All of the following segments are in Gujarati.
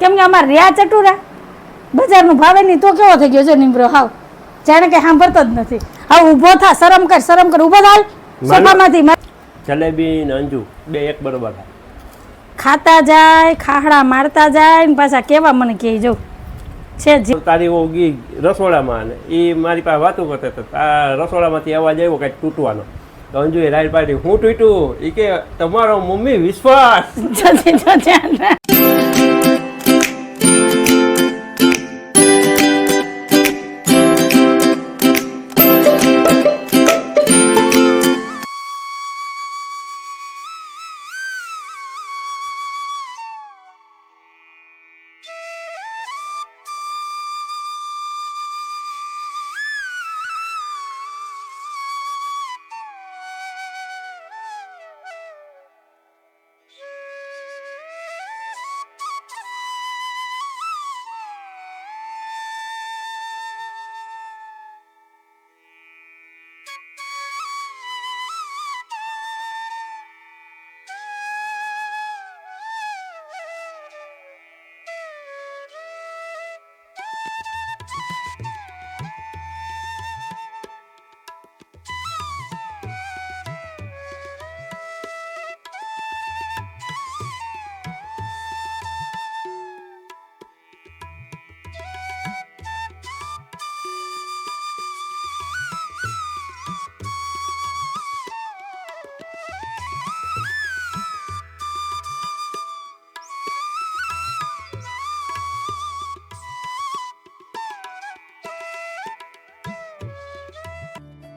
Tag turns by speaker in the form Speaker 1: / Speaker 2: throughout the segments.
Speaker 1: કેમ કે અમારે રહ્યા ચટુરા. બજારનું ભાવે નહીં તો કેવો થઈ ગયો છે નીમરો? હાવ. જાણે કે સાંભળતો જ નથી. હવે ઊભો થા શરમ કર શરમ કર. ઊભો થાલ સોફામાંથી.
Speaker 2: જલેબી ને અંજુ બે એક બરોબર
Speaker 1: ખાતા જાય ખાહડા મારતા જાય ને પાછા કેવા મને કહે જો. છે
Speaker 2: તારી ઓગી રસોડામાં ને એ મારી પાસે વાતો કરતા હતા. આ રસોડામાંથી અવાજ આવ્યો કાંઈક તૂટવાનો. તો એ રાઈડ પાડી. હું તૂટ્યું? એ કે તમારો મમ્મી વિશ્વાસ.
Speaker 1: thank you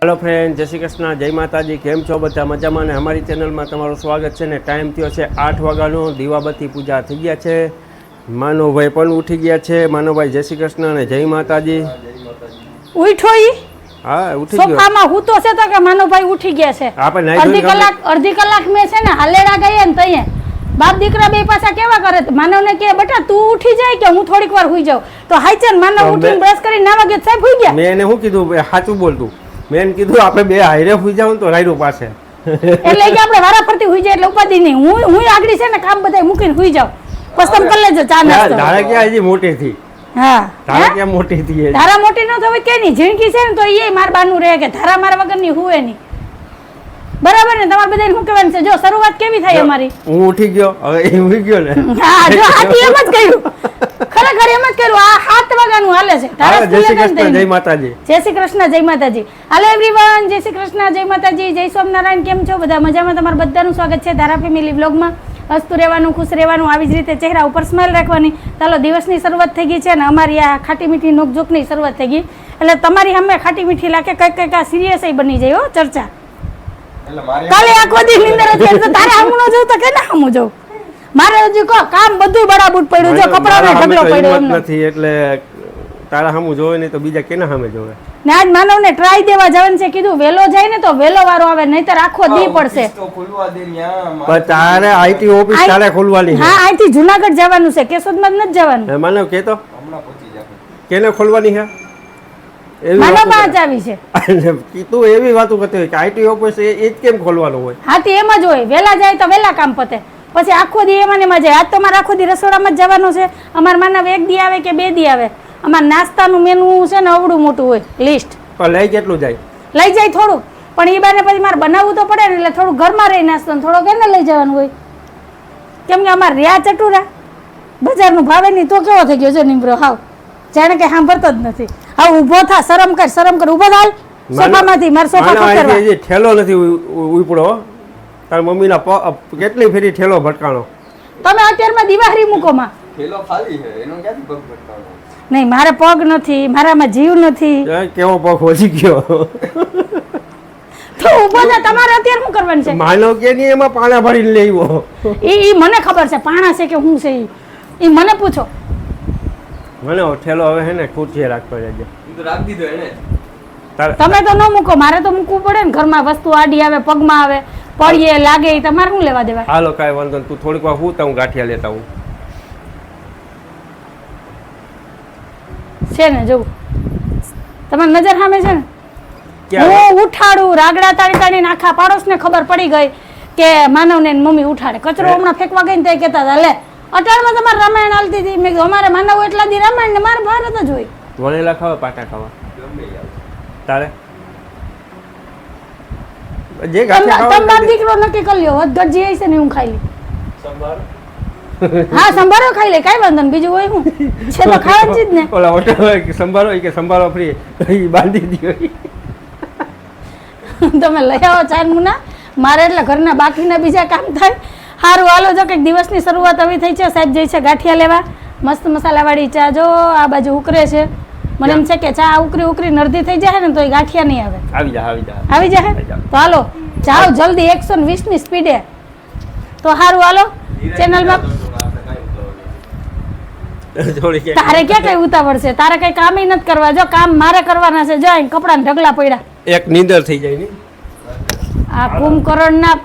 Speaker 2: હેલો ફ્રેન્ડ જય શ્રી કૃષ્ણ જય માતાજી કેમ છો બધા મજામાં ને અમારી ચેનલમાં તમારું સ્વાગત છે ને ટાઈમ થયો છે આઠ વાગ્યાનો દીવાબત્તી પૂજા થઈ ગયા છે. માનવભાઈ પણ ઉઠી ગયા છે. માનવભાઈ જય શ્રી કૃષ્ણ અને જય માતાજી.
Speaker 1: ઉઠો ઈ?
Speaker 2: હા ઉઠી ગયો.
Speaker 1: સોફામાં હું તો છે તો કે માનવભાઈ ઉઠી ગયા છે.
Speaker 2: આપણે
Speaker 1: અડધી કલાક અડધી કલાક મેં છે ને હાલેડા ગયા ને તઈએ. બાપ દીકરા બે પાછા કેવા કરે? માનવને કે બેટા તું ઉઠી જાય કે હું થોડીક વાર હુઈ જાઉં? તો હાઈચન માનવ ઉઠીને બ્રશ કરીને નાવા ગયો સાહેબ હુઈ ગયા.
Speaker 2: મેં એને શું કીધું? સાચું બોલતું. મેં કીધું આપણે બે હાઈરે હુઈ જાવ તો રાયડું પાસે
Speaker 1: એટલે કે આપણે વારા ફરતી હુઈ જાય એટલે ઉપાધિ નહીં. હું હું આગળ છે ને કામ બધા મૂકીને હુઈ જાવ પછી કરી લેજો ચા નાસ્તો.
Speaker 2: ધારા ક્યાં હજી મોટી થી
Speaker 1: હા
Speaker 2: ધારા? ક્યાં મોટી થી?
Speaker 1: ધારા મોટી ન થવી કે નહીં? જિંદગી છે ને તો એ માર બાનું રહે કે ધારા મારા વગરની હુએ નહીં. બરાબર ને? તમારે બધાને શું કહેવાનું છે? જો શરૂઆત કેવી થાય અમારી?
Speaker 2: હું ઉઠી ગયો. હવે એ ઉઠી ગયો ને.
Speaker 1: હા જો આ એમ જ કર્યું ઘરે એમ જ કર્યું. આ સાત વાગ્યાનું હાલે છે. તારા
Speaker 2: જય શ્રી કૃષ્ણ જય માતાજી.
Speaker 1: જય શ્રી કૃષ્ણ જય માતાજી. હાલો એવરીવન જય શ્રી કૃષ્ણ જય માતાજી જય સ્વામિનારાયણ કેમ છો? બધા મજામાં? તમારું બધાનું સ્વાગત છે ધારા ફેમિલી વ્લોગમાં. હસતું રહેવાનું ખુશ રહેવાનું આવી જ રીતે ચહેરા ઉપર સ્માઇલ રાખવાની. ચાલો દિવસની શરૂઆત થઈ ગઈ છે અને અમારી આ ખાટી મીઠી નોકઝોકની શરૂઆત થઈ ગઈ. એટલે તમારી સામે ખાટી મીઠી લાગે કંઈક કંઈક આ સિરિયસ બની જાય હો ચર્ચા. કાલે આખો દી નીંદર હતી તારે હમણો ન જવું તો કે ના આમું જવું મારે હજી કહો કામ બધું બરાબર પડ્યું જો કપડાનો ઢગલો પડ્યો એમનો.
Speaker 2: નથી એટલે તારા સામું જોવે નહીં તો બીજા કેના સામે જોવે?
Speaker 1: ને આજ માનવને ટ્રાય દેવા જવાનું છે કીધું વેલો જાય ને તો વેલો વારો આવે નહીતર આખો દી પડશે.
Speaker 3: તો ખુલવા દે
Speaker 2: પણ તારે આઈટી ઓફિસ તારે ખોલવાની
Speaker 1: હા આઈટી જુનાગઢ જવાનું છે કેશોદમાં જ નથી જવાનું.
Speaker 2: માનવ કે તો?
Speaker 3: હમણાં પહોંચી જાવ
Speaker 2: કેને ખોલવાની છે?
Speaker 1: માનવ પાંચ આવી છે.
Speaker 2: તું એવી વાતો કરતી હોય કે આઈટી ઓફિસ એ જ કેમ ખોલવાનું હોય?
Speaker 1: હાથી એમ જ હોય વેલા જાય તો વેલા કામ પતે. પછી આખો દી એમાં ને એમાં આજ તો મારે આખો દી રસોડામાં જ જવાનું છે. અમાર માનવ એક દી આવે કે બે દી આવે. અમાર નાસ્તાનું મેનુ છે ને અવડું મોટું હોય લિસ્ટ
Speaker 2: પણ લઈ કેટલું જાય?
Speaker 1: લઈ જાય થોડું. પણ એ બાને પછી મારે બનાવવું તો પડે ને એટલે થોડું ઘરમાં રહી નાસ્તો થોડો એને લઈ જવાનું હોય. કેમ કે અમારે રહ્યા ચટુરા. બજારનું ભાવે નહીં તો કેવો થઈ ગયો છે નીમરો? હાવ. જાણે કે સાંભળતો જ નથી. હા ઊભો થા શરમ કર શરમ કર. ઊભો થાય સોફામાંથી મારે સોફા
Speaker 2: ઠેલો નથી ઉપડો. તારા મમ્મીના કેટલી ફેરી ઠેલો ભટકાણો?
Speaker 1: તમે અત્યારમાં દિવાહરી મૂકો માં.
Speaker 3: ઠેલો ખાલી છે એનો ક્યાંથી પગ ભટકાણો?
Speaker 1: નહીં મારે પગ નથી મારામાં જીવ નથી.
Speaker 2: કેવો પગ હોજી ગયો?
Speaker 1: તો ઊભો થા તમારે અત્યારે શું કરવાનું છે?
Speaker 2: માનો કે નહીં એમાં પાણા ભરીને લેવો
Speaker 1: એ ઈ મને ખબર છે પાણા છે કે શું છે એ ઈ મને પૂછો.
Speaker 2: મને ઠેલો હવે હે ને ખુરશીએ રાખતો રહેજે
Speaker 3: તો રાખી દીધો એને
Speaker 1: તમે તો ન મૂકો મારે તો મૂકવું પડે ને ઘરમાં વસ્તુ આડી આવે પગમાં આવે. પડીએ લાગે તમારે શું લેવા દેવા?
Speaker 2: હાલો કાંઈ વાંધો નહીં. તું થોડીક વાર હું હું ગાંઠિયા લેતા હું
Speaker 1: છે ને જોવું. તમારી નજર સામે છે ને? હું ઉઠાડું રાગડા તાળી તાળીને આખા પાડોશને ખબર પડી ગઈ કે માનવને ને મમ્મી ઉઠાડે. કચરો હમણાં ફેંકવા ગઈ ને તે કહેતા હતા લે અટાણમાં તમારે રામાયણ હાલતી હતી. મેં અમારે માનવ એટલા દી રામાયણ ને મારે ભારત જ હોય
Speaker 2: વણેલા ખાવા પાટા ખાવા. તારે? જે ગાંઠિયા
Speaker 1: દીકરો નક્કી કરી લ્યો. વધઘટ જે હશે ને હું ખાઈ લઈ
Speaker 3: સંભાર?
Speaker 1: હા સંભારો ખાઈ લે. કાંઈ વાંધો નહીં. બીજું હોય હું? છે તો ખાવા જ ને.
Speaker 2: ઓલા હોટલ હોય કે સંભારો હોય કે સંભારો ફ્રી એ બાંધી દીધો
Speaker 1: તમે લઈ આવો ચાર મુના. મારે એટલે ઘરના બાકીના બીજા કામ થાય. સારું હાલો જો કંઈક દિવસની શરૂઆત હવે થઈ છે. સાહેબ જઈ છે ગાંઠિયા લેવા. મસ્ત મસાલાવાળી ચા જો આ બાજુ ઉકરે છે. મને એમ છે કે ચા ઉકરી ઉકરી નરદી થઈ જાય ને તો એ ગાંઠિયા નહીં આવે.
Speaker 2: આવી જા આવી જા
Speaker 1: આવી જાય
Speaker 2: જા.
Speaker 1: તો હાલો જાઓ જલ્દી એકસો ને વીસની સ્પીડે. તો સારું હાલો ચેનલમાં તારે ક્યાં કઈ ઉતાવળ છે? તારે કઈ કામ નથી કરવા. જો કામ મારે કરવાના છે જો અહીં ને ઢગલા પડ્યા.
Speaker 2: એક નીંદર થઈ જાય ને.
Speaker 1: આ કુંભકર્ણના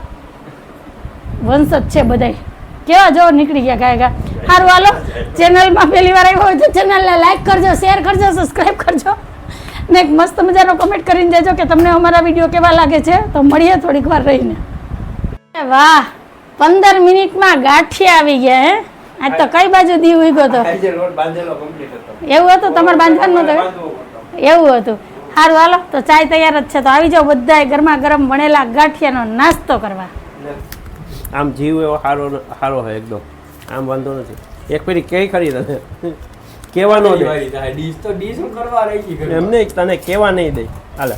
Speaker 1: વંશજ છે બધાય. કેવા જો નીકળી ગયા ગાય ગા. સારું હાલો. ચેનલમાં પહેલી વાર આવ્યો હોય તો ચેનલને લાઈક કરજો શેર કરજો સબસ્ક્રાઈબ કરજો. ને એક મસ્ત મજાનો કમેન્ટ કરીને દેજો કે તમને અમારા વીડિયો કેવા લાગે છે. તો મળીએ થોડીક વાર રહીને. વાહ પંદર મિનિટમાં ગાંઠિયા આવી ગયા હે? આજ તો કઈ બાજુ દી ઉગ્યો
Speaker 2: હતો.
Speaker 1: એવું હતું? તમારે બાંધવાનું
Speaker 2: હતું?
Speaker 1: એવું હતું. સારું હાલો. તો ચાય તૈયાર જ છે. તો આવી જાઓ બધા ગરમા ગરમ વણેલા ગાંઠિયાનો નાસ્તો કરવા.
Speaker 2: આમ જીવ એવો સારો સારો હોય એકદમ. આમ વાંધો નથી. એક પેલી કઈ ખરી તને? દે?
Speaker 3: કરવા રાખી ઘરે.
Speaker 2: એમને તને કેવા નહીં દે. હાલે.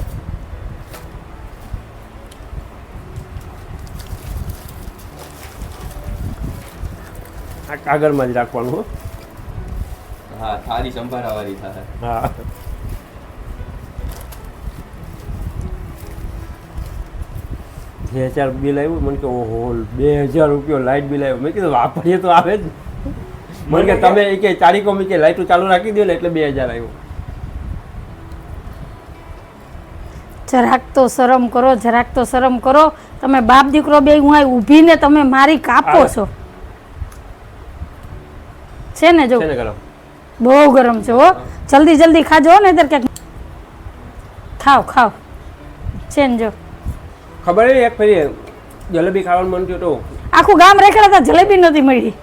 Speaker 2: આ કાગળમાં જ રાખવાનું હો.
Speaker 3: થાળી સંભારા થાય.
Speaker 2: હા. બે હજાર બિલ આવ્યું મને કે ઓહો બે હજાર રૂપિયો લાઇટ બિલ આવ્યું. મેં કીધું વાપરીએ તો આવે જ. મને કે તમે એ કે તારીખો મેં કે લાઇટો ચાલુ રાખી દો ને એટલે બે હજાર આવ્યું.
Speaker 1: જરાક તો શરમ કરો જરાક તો શરમ કરો. તમે બાપ દીકરો બે હું ઊભીને તમે મારી કાપો છો. છે ને જો? બહુ ગરમ છે હો. જલ્દી જલ્દી ખાજો ને ક્યાંક. ખાવ ખાવ છે ને જો?
Speaker 2: ખબર છે એક ફેરી જલેબી ખાવાનું મન થયું તો?
Speaker 1: આખું ગામ રેખડા હતા જલેબી નથી મળી.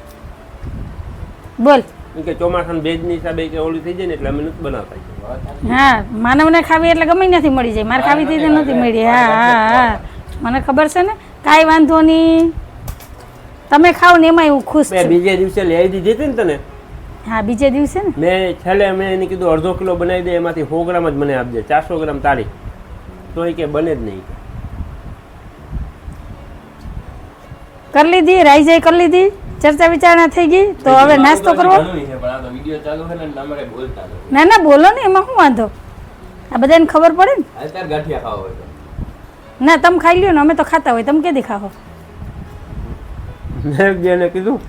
Speaker 1: બોલ.
Speaker 2: એમ કે ચોમાસાનું બેજની હિસાબે કે ઓલું થઈ જાય ને એટલે અમે નથી બનાવતા.
Speaker 1: હા માનવને ખાવી એટલે ગમે નથી મળી જાય. મારે ખાવી થઈ નથી મળી. હા હા હા. મને ખબર છે ને? કાંઈ વાંધો નહીં. તમે ખાવ ને એમાંય હું ખુશ છું.
Speaker 2: બીજે દિવસે લઈ દીધી હતી ને તને?
Speaker 1: હા બીજે દિવસે ને?
Speaker 2: મેં છેલ્લે મેં એને કીધું અડધો કિલો બનાવી દે એમાંથી સો ગ્રામ જ મને આપજે. ચારસો ગ્રામ તારી તો એ કે બને જ નહીં.
Speaker 1: કરી લીધી રાઈજાઈ કરી લીધી ચર્ચા વિચારણા થઈ ગઈ તો હવે નાસ્તો કરવો.
Speaker 3: ઘણું છે, પણ આ તો વીડિયો ચાલુ છે ને અમારે બોલતા નથી.
Speaker 1: ના ના બોલો ને એમાં શું વાંધો? આ બધાને ખબર પડે ને? ના તમે ખાઈ લ્યો ને અમે તો ખાતા હોય તમે કેદી ખાઓ
Speaker 2: મેં જેને કીધું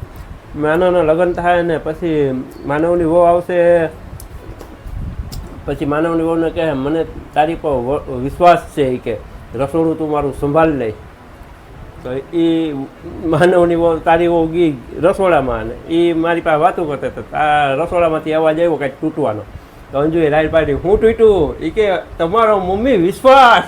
Speaker 2: માનવના લગ્ન થાય ને પછી માનવની વહુ આવશે પછી માનવની વહુને કહે મને તારી પર વિશ્વાસ છે એ કે રસોડું તું મારું સંભાળી લઈ તો એ માનવની તારી વહુ ગઈ રસોડામાં અને એ મારી પાસે વાતો કરતા હતા. આ રસોડામાંથી અવાજ આવ્યો કાંઈક તૂટવાનો. તો અંજુએ રાઈડ પાડી હું તૂટ્યું? એ કે તમારો મમ્મી વિશ્વાસ.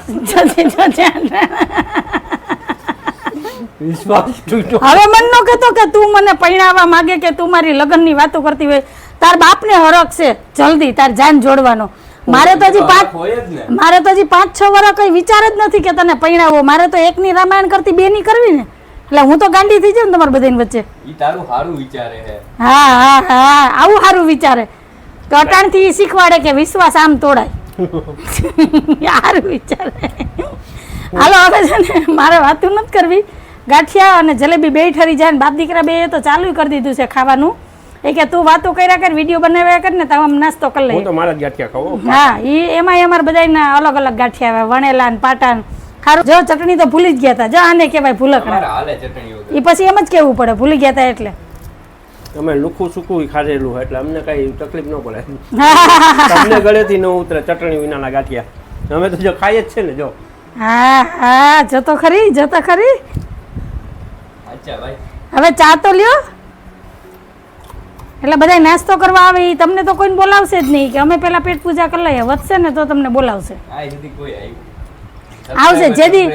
Speaker 2: વિશ્વાસ તૂટ્યો.
Speaker 1: હવે મન નો કહેતો કે તું મને પરણાવવા માંગે કે તું મારી લગ્નની વાતો કરતી હોય. તાર બાપને હરખ છે. જલ્દી તાર જાન જોડવાનો. મારે તો હજી પાંચ મારે તો હજી પાંચ છ વર્ષ કઈ વિચાર જ નથી કે તને પરણાવો મારે તો એકની રામાયણ કરતી બેની કરવી ને. એટલે હું તો ગાંડી થઈ જાઉં તમારી બધાની વચ્ચે.
Speaker 3: ઈ તારું સારું વિચારે
Speaker 1: હા. હા હા આવું સારું વિચારે. તો અટાણથી થી શીખવાડે કે વિશ્વાસ આમ તોડાય. સારું વિચારે. હાલો હવે છે ને મારે વાતું નથી કરવી. ગાંઠિયા અને જલેબી બે ઠરી જાય ને બાપ દીકરા બે તો ચાલુ કરી દીધું છે ખાવાનું. એ કે તું વાતો કર્યા કર વીડિયો બનાવ્યા કર ને તો આમ નાસ્તો કરી
Speaker 2: હું તો મારા જ ગાંઠિયા ખાવ
Speaker 1: હા. એ એમાં અમારે બધાના અલગ અલગ ગાંઠિયા આવે વણેલા ને પાટા ને. ખારું જો ચટણી તો ભૂલી જ ગયા હતા જો આને કહેવાય ભૂલકડા એ પછી એમ જ કેવું પડે ભૂલી ગયા હતા એટલે.
Speaker 2: અમે લુખું સૂકું ખાધેલું એટલે અમને કઈ તકલીફ ન પડે. તમને ગળેથી ન ઉતરે ચટણી વિનાના ગાંઠિયા. અમે તો જો ખાઈએ જ છે ને જો.
Speaker 1: હા હા જતો ખરી જતો ખરી.
Speaker 3: અચ્છા ભાઈ.
Speaker 1: હવે ચા તો લ્યો. એટલે બધા નાસ્તો કરવા આવે એ તમને તો કોઈને બોલાવશે જ નહીં કે અમે પહેલા પેટ પૂજા કરી લઈએ. વધશે ને તો તમને બોલાવશે. આવશે, જેદી-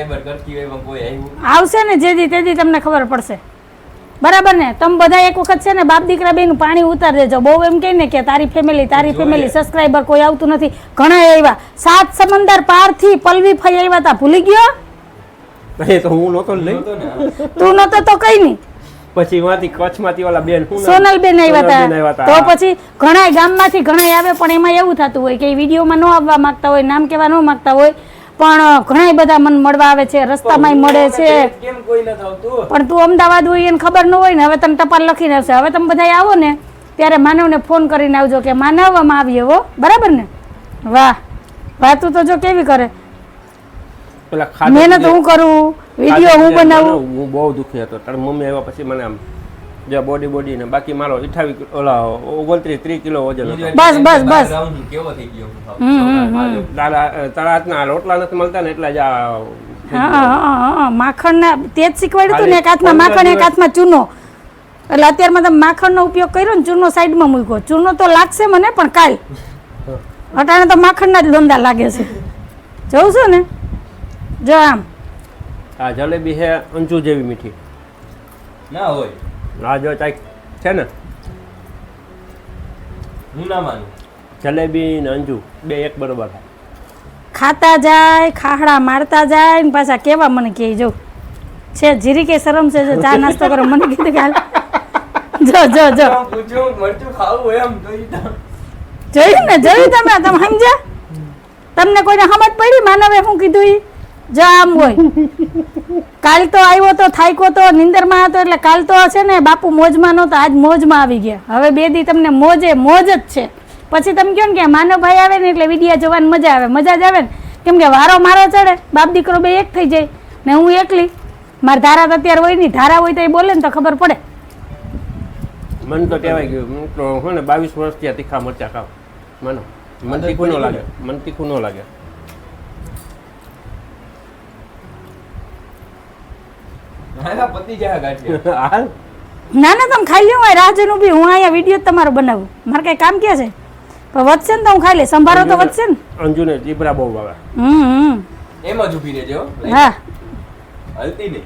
Speaker 1: આવશે ને જેદી તેદી તમને ખબર પડશે. બરાબર ને? તમે બધા એક વખત છે ને બાપ દીકરા બેનું પાણી ઉતાર દેજો. બહુ એમ કહે ને કે તારી ફેમિલી તારી. ફેમિલી સબસ્ક્રાઈબર કોઈ આવતું નથી. ઘણા આવ્યા. સાત સમંદર પારથી પલવી ફઈ આવ્યા તા. ભૂલી ગયો?
Speaker 2: તો હું નહોતો તું
Speaker 3: નહોતો
Speaker 1: તું નતો તો કઈ નહીં.
Speaker 2: પછી વાંથી કચ્છમાંથી ઓલા બેન
Speaker 1: સોનલબેન આવ્યા હતા. તો પછી ઘણા ગામમાંથી ઘણા આવે પણ એમાં એવું થતું હોય કે વિડીયોમાં ન આવવા માંગતા હોય નામ કહેવા ન માંગતા હોય પણ ઘણા બધા મન મળવા આવે છે રસ્તામાં મળે છે. પણ તું અમદાવાદ હોય એને ખબર ન હોય ને હવે તમે ટપાલ લખીને આવશે હવે તમે બધા આવો ને ત્યારે માનવને ફોન કરીને આવજો કે માનવવામાં આવીએ હો. બરાબર ને? વાહ. વાતું તો જો કેવી કરે.
Speaker 2: પેલા ખાધું
Speaker 1: મહેનત હું કરું? વીડિયો હું બનાવું?
Speaker 2: હું બહુ દુખી હતો. તાર મમ્મી આવ્યા પછી મને આમ જે બોડી બોડી ને બાકી મારો અઠાવી ઓલા ઓગણત્રીસ ત્રીસ કિલો વજન
Speaker 1: બસ, બસ, બસ.
Speaker 3: કેવો થઈ ગયો.
Speaker 2: તારા હાથના રોટલા નથી મળતા ને એટલે જ આ
Speaker 1: માખણ ના જ શીખવાડ્યું હતું ને એક હાથમાં માખણ એક હાથમાં ચૂનો. એટલે અત્યારમાં તમે માખણનો ઉપયોગ કર્યો ને ચૂનો સાઈડમાં મૂક્યો. ચૂનો તો લાગશે મને પણ કાલ. અટાણે તો માખણના જ લોંદા લાગે છે. જોઉં છું ને? જો આમ.
Speaker 2: આ જલેબી છે અંજુ જેવી મીઠી.
Speaker 3: ના હોય.
Speaker 2: આ જો ચાક છે ને?
Speaker 3: હું ના માનું.
Speaker 2: જલેબી ને અંજુ બે એક બરોબર થાય.
Speaker 1: ખાતા જાય ખાહડા મારતા જાય ને પાછા કેવા મને કહે જો. છે જીરી કે શરમ છે જો ચા નાસ્તો કરો મને કીધું કે હાલ. જો જો જો.
Speaker 3: પૂછ્યું મરચું ખાવું એમ
Speaker 1: જોયું ને જોયું તમે તમે સમજ્યા? તમને કોઈને સમજ પડી? માનવે શું કીધું ઈ? જો આમ હોય. કાલ તો આવ્યો તો થાક્યો તો નિંદરમાં હતો એટલે કાલ તો છે ને બાપુ મોજમાં નહોતો આજ મોજમાં આવી ગયા. હવે બે દી તમને મોજે મોજ જ છે. પછી તમે કહો ને કે માનવભાઈ આવે ને એટલે વિડીયા જોવાની મજા આવે. મજા જ આવે ને. કેમ કે વારો મારો ચડે બાપ દીકરો બે એક થઈ જાય. ને હું એકલી. મારે ધારા તો અત્યારે હોય નહીં. ધારા હોય તો એ બોલે ને તો ખબર પડે.
Speaker 2: મન તો કહેવાય ગયું હું તો હું ને બાવીસ વર્ષ થયા તીખા મરચા ખાવ. મને મન તીખું ન લાગે મન તીખું ન લાગે.
Speaker 3: મારા પતિ જાય ગાંઠિયા.
Speaker 2: હાલ?
Speaker 1: ના ના તમે ખાઈ લ્યો હું રાહ જોઈને ઊભી. હું અહીંયા વીડિયો તમારો બનાવું. મારે કઈ કામ ક્યાં છે? પણ વધશે ને તો હું ખાઈ લે સંભારો તો વધશે ને?
Speaker 2: અંજુને જીબરા બહુ ભાવે.
Speaker 1: હમ હમ.
Speaker 3: એમ જ ઊભી રહેજો હા. હલતી નહીં.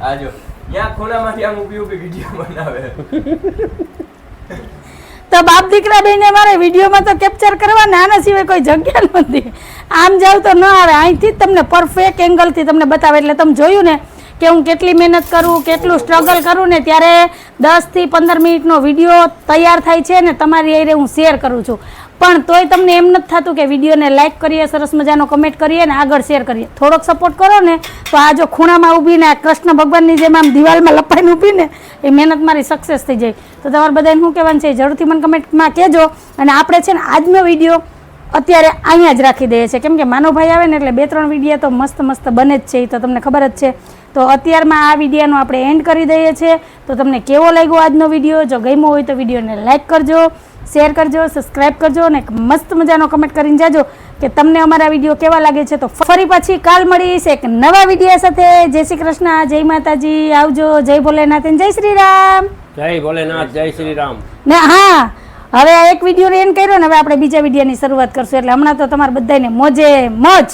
Speaker 3: આ જો ત્યાં ખૂણામાંથી આમ ઊભી ઊભી વીડિયો બનાવે.
Speaker 1: તો બાપ દીકરા બેને મારે વિડીયોમાં તો કેપ્ચર કરવાના આના સિવાય કોઈ જગ્યા નથી. આમ જાવ તો ન આવે. અહીંથી જ તમને પરફેક્ટ એંગલથી તમને બતાવે. એટલે તમે જોયું ને કે હું કેટલી મહેનત કરું, કેટલું સ્ટ્રગલ કરું ને ત્યારે દસથી પંદર મિનિટનો વીડિયો તૈયાર થાય છે ને તમારી અરે હું શેર કરું છું. પણ તોય તમને એમ નથી થતું કે વિડીયોને લાઇક કરીએ, સરસ મજાનો કમેન્ટ કરીએ ને આગળ શેર કરીએ. થોડોક સપોર્ટ કરો ને, તો આ જો ખૂણામાં ઊભીને આ કૃષ્ણ ભગવાનની જેમ આમ દિવાલમાં લપાઈને ઊભી ને, એ મહેનત મારી સક્સેસ થઈ જાય. તો તમારે બધાને શું કહેવાનું છે? જરૂરથી મને કમેન્ટમાં કહેજો. અને આપણે છે ને આજનો વીડિયો અત્યારે અહીંયા જ રાખી દઈએ છીએ. કેમ કે માનવભાઈ આવે ને એટલે બે ત્રણ વિડીયા તો મસ્ત મસ્ત બને જ છે એ તો તમને ખબર જ છે. તો અત્યારમાં આ વિડીયાનો આપણે એન્ડ કરી દઈએ છીએ. તો તમને કેવો લાગ્યો આજનો વીડિયો જો ગમ્યો હોય તો વિડીયોને લાઇક કરજો શેર કરજો સબસ્ક્રાઈબ કરજો અને એક મસ્ત મજાનો કમેન્ટ કરીને જાજો કે તમને અમારા વીડિયો કેવા લાગે છે. તો ફરી પછી કાલ મળીશ એક નવા વિડીયા સાથે. જય શ્રી કૃષ્ણ જય માતાજી. આવજો. જય ભોલેનાથ જય શ્રી રામ.
Speaker 2: જય ભોલેનાથ જય શ્રી રામ.
Speaker 1: ને હા હવે એક વીડિયો એન્ડ કર્યો ને, હવે આપણે બીજા વિડીયોની શરૂઆત કરશું. એટલે હમણાં તો તમારે બધાને મોજે મોજ.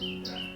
Speaker 1: Yeah.